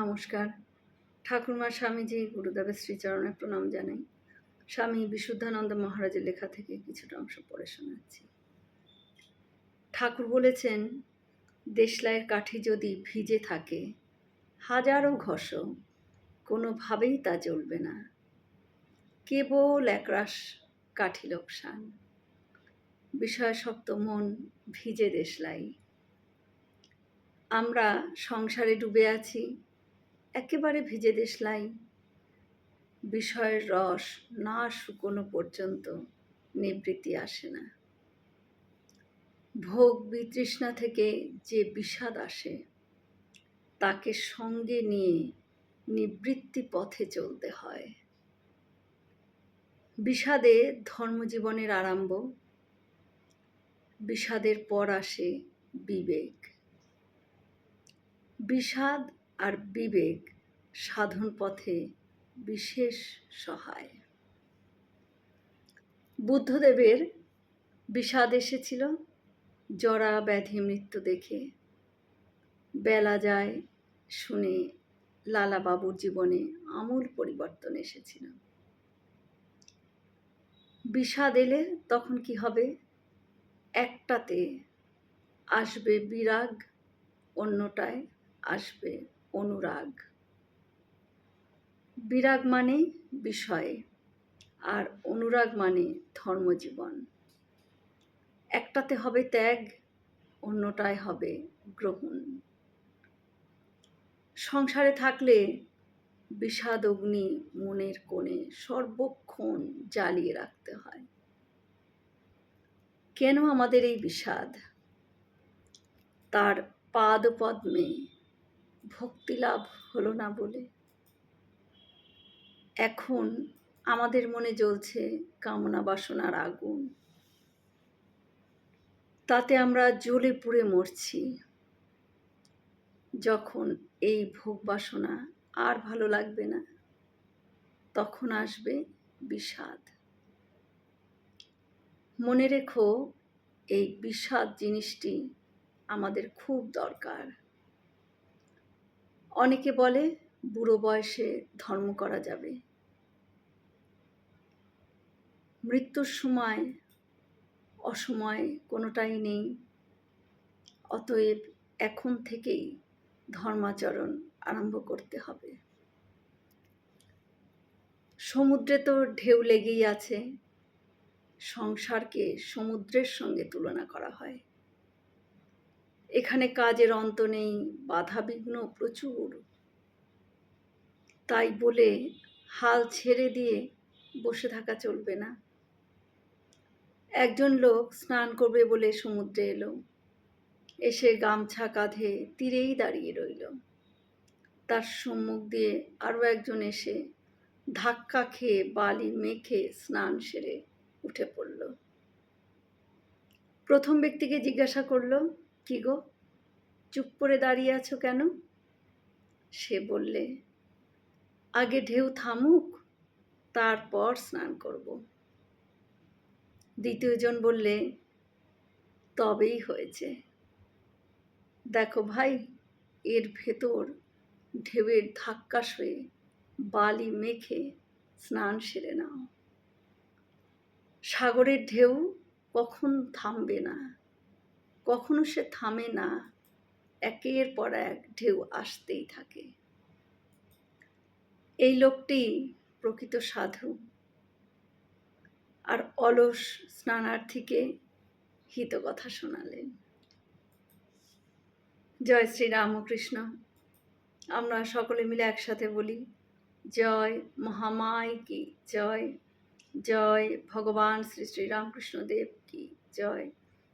নমস্কার। ঠাকুরমা স্বামীজি গুরুদেবের শ্রীচরণে প্রণাম জানাই। স্বামী বিশুদ্ধানন্দ মহারাজের লেখা থেকে কিছুটা অংশ পড়ে শোনাচ্ছি। ঠাকুর বলেছেন, দেশলাইয়ের কাঠি যদি ভিজে থাকে, হাজারো ঘষ কোনোভাবেই তা জ্বলবে না। কেবল একরাশ কাঠি লোকসান। বিষয়াসক্ত মন, ভিজে দেশলাই। আমরা সংসারে ডুবে আছি। একেবারে ভিজে দেশলাই বিষয়ের রস না শুকনো পর্যন্ত, নিবৃত্তি আসে না। ভোগ বিতৃষ্ণা থেকে যে বিষাদ আসে, তাকে সঙ্গে নিয়ে নিবৃত্তি পথে চলতে হয়। বিষাদে ধর্মজীবনের আরম্ভ, বিষাদের পর আসে বিবেক। বিষাদ আর বিবেক সাধন পথে বিশেষ সহায়। বুদ্ধদেবের বিষাদ এসেছিল, জরা ব্যাধি মৃত্যু দেখে। বেলা যায় শুনে লালা বাবুর জীবনে আমূল পরিবর্তন এসেছিল। বিষাদ এলে তখন কি হবে? একটাতে আসবে বিরাগ, অন্যটায় আসবে অনুরাগ। বিরাগ মানে বিষয়ে, আর অনুরাগ মানে ধর্মজীবন। একটাতে হবে ত্যাগ, অন্যটায় হবে গ্রহণ। সংসারে থাকলে বিষাদ অগ্নি মনের কোণে সর্বক্ষণ জ্বালিয়ে রাখতে হয়। কেন আমাদের এই বিষাদ? তার পাদপদ্মে ভক্তি লাভ হলো না বলে। এখন আমাদের মনে জ্বলছে কামনা বাসনার আগুন। তাতে আমরা জ্বলে পুড়ে মরছি। যখন এই ভোগ বাসনা আর ভালো লাগবে না, তখন আসবে বিষাদ। মনে রেখো, এই বিষাদ জিনিসটি আমাদের খুব দরকার। অনেকে বলে বুড়ো বয়সে ধর্ম করা যাবে। মৃত্যুর সময় অসময় কোনোটাই নেই। অতএব এখন থেকেই ধর্মাচরণ আরম্ভ করতে হবে। সমুদ্রে তো ঢেউ লেগেই আছে। সংসারকে সমুদ্রের সঙ্গে তুলনা করা হয়। এখানে কাজের অন্ত নেই, বাধা বিঘ্ন প্রচুর। তাই বলে হাল ছেড়ে দিয়ে বসে থাকা চলবে না। একজন লোক স্নান করবে বলে সমুদ্রে এলো। এসে গামছা কাঁধে তীরেই দাঁড়িয়ে রইল। তার সম্মুখ দিয়ে আরও একজন এসে ধাক্কা খেয়ে বালি মেখে স্নান সেরে উঠে পড়ল। প্রথম ব্যক্তিকে জিজ্ঞাসা করল কি গো? চুপ করে দাঁড়িয়ে আছো কেন? সে বললে, আগে ঢেউ থামুক, তারপর স্নান করব। দ্বিতীয়জন বললে, তবেই হয়েছে। দেখো ভাই, এর ভেতর ঢেউয়ের ধাক্কা সয়ে বালি মেখে স্নান সেরে নাও। সাগরের ঢেউ কখন থামবে না? কখনো সে থামে না, একের পর এক ঢেউ আসতেই থাকে। এই লোকটি প্রকৃত সাধু। আর অলস স্নানার্থীকে হিত কথা শোনালেন। জয় শ্রী রামকৃষ্ণ। আমরা সকলে মিলে একসাথে বলি, জয় মহামায় কি, জয় জয় ভগবান শ্রী শ্রী রামকৃষ্ণ দেব কি, জয়।